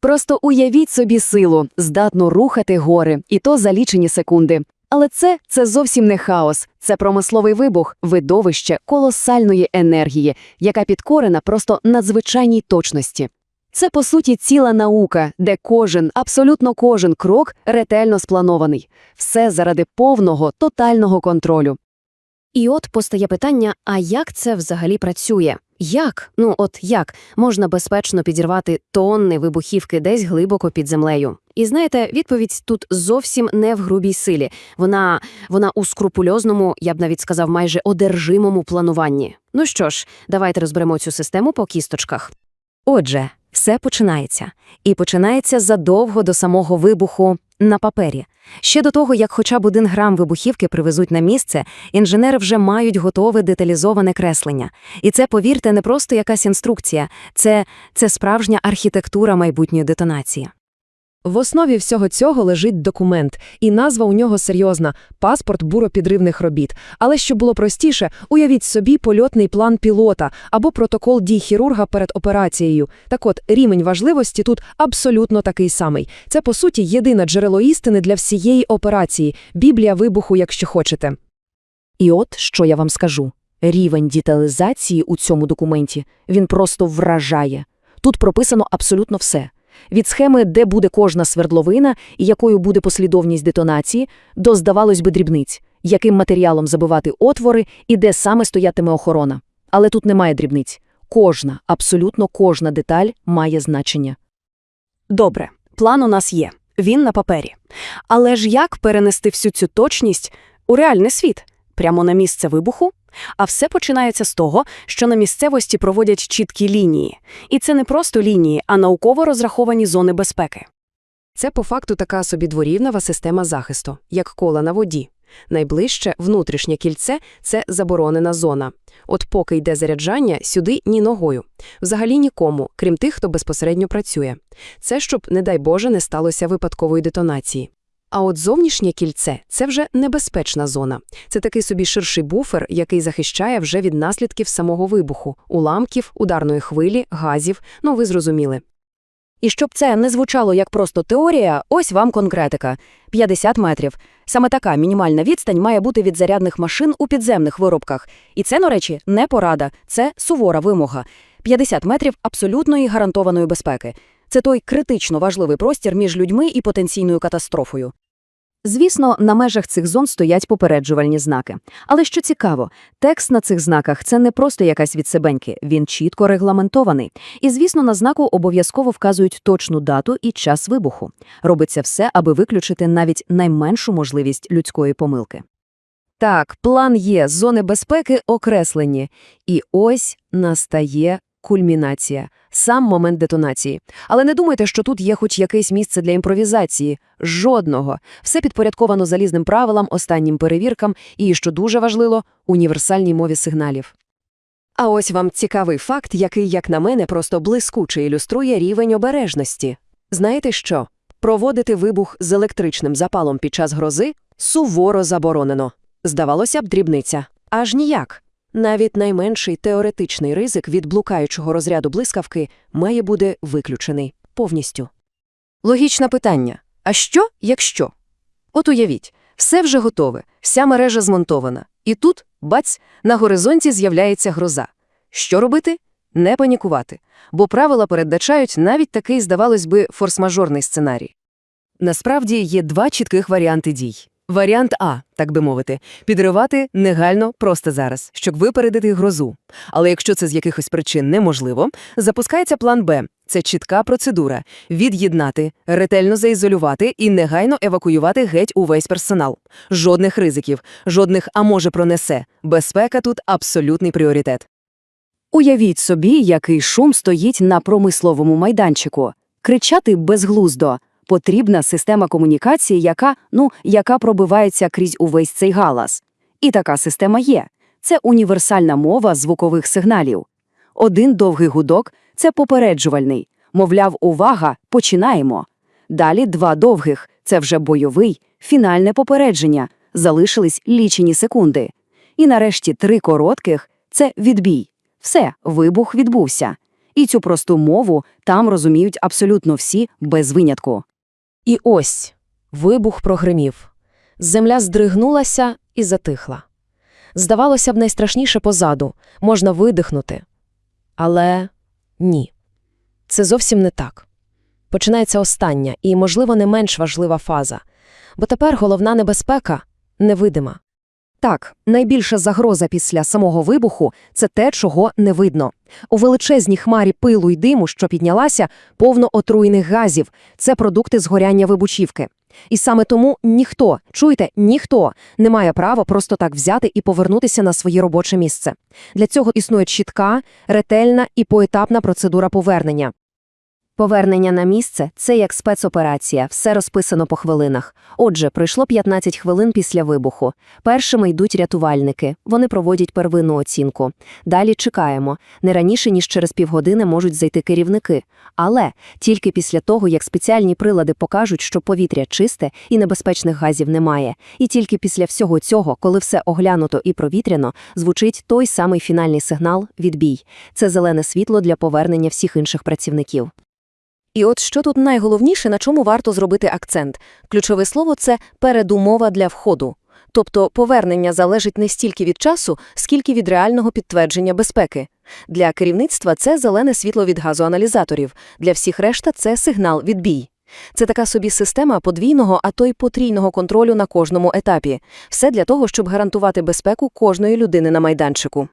Просто уявіть собі силу, здатну рухати гори, і то за лічені секунди. Але це це зовсім не хаос, це промисловий вибух, видовище колосальної енергії, яка підкорена просто надзвичайній точності. Це, по суті, ціла наука, де кожен, абсолютно кожен крок ретельно спланований. Все заради повного, тотального контролю. І от постає питання: а як це взагалі працює? Як? Ну от як можна безпечно підірвати тонни вибухівки десь глибоко під землею? І знаєте, відповідь тут зовсім не в грубій силі. Вона, вона у скрупульозному, я б навіть сказав, майже одержимому плануванні. Ну що ж, давайте розберемо цю систему по кісточках. Отже, все починається. І починається задовго до самого вибуху на папері. Ще до того, як хоча б один грам вибухівки привезуть на місце, інженери вже мають готове деталізоване креслення. І це, повірте, не просто якась інструкція, це, це справжня архітектура майбутньої детонації. В основі всього цього лежить документ, і назва у нього серйозна – паспорт буропідривних робіт. Але щоб було простіше, уявіть собі польотний план пілота або протокол дій хірурга перед операцією. Так от, рівень важливості тут абсолютно такий самий. Це, по суті, єдине джерело істини для всієї операції – біблія вибуху, якщо хочете. І от що я вам скажу. Рівень деталізації у цьому документі, він просто вражає. Тут прописано абсолютно все. Від схеми, де буде кожна свердловина і якою буде послідовність детонації, до, здавалось би, дрібниць, яким матеріалом забивати отвори і де саме стоятиме охорона. Але тут немає дрібниць. Кожна, абсолютно кожна деталь має значення. Добре, план у нас є. Він на папері. Але ж як перенести всю цю точність у реальний світ? Прямо на місце вибуху? А все починається з того, що на місцевості проводять чіткі лінії. І це не просто лінії, а науково розраховані зони безпеки. Це по факту така собі дворівнева система захисту, як кола на воді. Найближче внутрішнє кільце – це заборонена зона. От поки йде заряджання, сюди ні ногою. Взагалі нікому, крім тих, хто безпосередньо працює. Це щоб, не дай Боже, не сталося випадкової детонації. А от зовнішнє кільце – це вже небезпечна зона. Це такий собі ширший буфер, який захищає вже від наслідків самого вибуху – уламків, ударної хвилі, газів, ну ви зрозуміли. І щоб це не звучало як просто теорія, ось вам конкретика. 50 метрів. Саме така мінімальна відстань має бути від зарядних машин у підземних виробках. І це, до речі, не порада, це сувора вимога. 50 метрів абсолютної гарантованої безпеки. Це той критично важливий простір між людьми і потенційною катастрофою. Звісно, на межах цих зон стоять попереджувальні знаки. Але що цікаво, текст на цих знаках – це не просто якась відсебеньки, він чітко регламентований. І, звісно, на знаку обов'язково вказують точну дату і час вибуху. Робиться все, аби виключити навіть найменшу можливість людської помилки. Так, план є, зони безпеки окреслені. І ось настає кульмінація, сам момент детонації. Але не думайте, що тут є хоч якесь місце для імпровізації. Жодного. Все підпорядковано залізним правилам, останнім перевіркам і, що дуже важливо, універсальній мові сигналів. А ось вам цікавий факт, який, як на мене, просто блискуче ілюструє рівень обережності. Знаєте що? Проводити вибух з електричним запалом під час грози суворо заборонено. Здавалося б, дрібниця. Аж ніяк. Навіть найменший теоретичний ризик від блукаючого розряду блискавки має бути виключений повністю. Логічне питання. А що, якщо? От уявіть, все вже готове, вся мережа змонтована. І тут, бац, на горизонті з'являється гроза. Що робити? Не панікувати. Бо правила передбачають навіть такий, здавалось би, форс-мажорний сценарій. Насправді є два чітких варіанти дій. Варіант А, так би мовити, підривати негайно просто зараз, щоб випередити грозу. Але якщо це з якихось причин неможливо, запускається план Б. Це чітка процедура – від'єднати, ретельно заізолювати і негайно евакуювати геть увесь персонал. Жодних ризиків, жодних «а може пронесе». Безпека тут абсолютний пріоритет. Уявіть собі, який шум стоїть на промисловому майданчику. Кричати безглуздо. Потрібна система комунікації, яка, ну, яка пробивається крізь увесь цей галас. І така система є. Це універсальна мова звукових сигналів. Один довгий гудок – це попереджувальний. Мовляв, увага, починаємо. Далі два довгих – це вже бойовий, фінальне попередження. Залишились лічені секунди. І нарешті три коротких – це відбій. Все, вибух відбувся. І цю просту мову там розуміють абсолютно всі без винятку. І ось вибух прогримів. Земля здригнулася і затихла. Здавалося б, найстрашніше позаду, можна видихнути. Але ні. Це зовсім не так. Починається остання і, можливо, не менш важлива фаза. Бо тепер головна небезпека невидима. Так, найбільша загроза після самого вибуху – це те, чого не видно. У величезній хмарі пилу й диму, що піднялася, повно отруйних газів – це продукти згоряння вибухівки. І саме тому ніхто, чуєте, ніхто не має права просто так взяти і повернутися на своє робоче місце. Для цього існує чітка, ретельна і поетапна процедура повернення. Повернення на місце – це як спецоперація, все розписано по хвилинах. Отже, пройшло 15 хвилин після вибуху. Першими йдуть рятувальники, вони проводять первинну оцінку. Далі чекаємо. Не раніше, ніж через півгодини можуть зайти керівники. Але тільки після того, як спеціальні прилади покажуть, що повітря чисте і небезпечних газів немає. І тільки після всього цього, коли все оглянуто і провітряно, звучить той самий фінальний сигнал – відбій. Це зелене світло для повернення всіх інших працівників. І от що тут найголовніше, на чому варто зробити акцент. Ключове слово – це передумова для входу. Тобто повернення залежить не стільки від часу, скільки від реального підтвердження безпеки. Для керівництва це зелене світло від газоаналізаторів, для всіх решта це сигнал відбій. Це така собі система подвійного, а то й потрійного контролю на кожному етапі. Все для того, щоб гарантувати безпеку кожної людини на майданчику.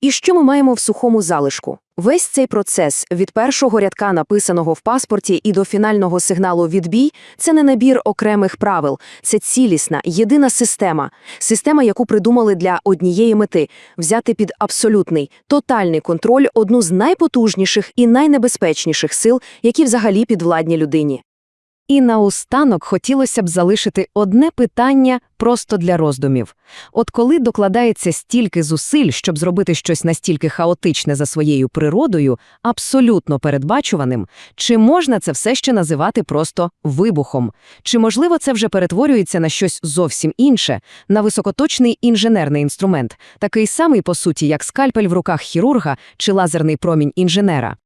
І що ми маємо в сухому залишку? Весь цей процес від першого рядка, написаного в паспорті, і до фінального сигналу «відбій» – це не набір окремих правил, це цілісна, єдина система. Система, яку придумали для однієї мети – взяти під абсолютний, тотальний контроль одну з найпотужніших і найнебезпечніших сил, які взагалі підвладні людині. І наостанок хотілося б залишити одне питання просто для роздумів. От коли докладається стільки зусиль, щоб зробити щось настільки хаотичне за своєю природою, абсолютно передбачуваним, чи можна це все ще називати просто вибухом? Чи, можливо, це вже перетворюється на щось зовсім інше, на високоточний інженерний інструмент, такий самий, по суті, як скальпель в руках хірурга чи лазерний промінь інженера?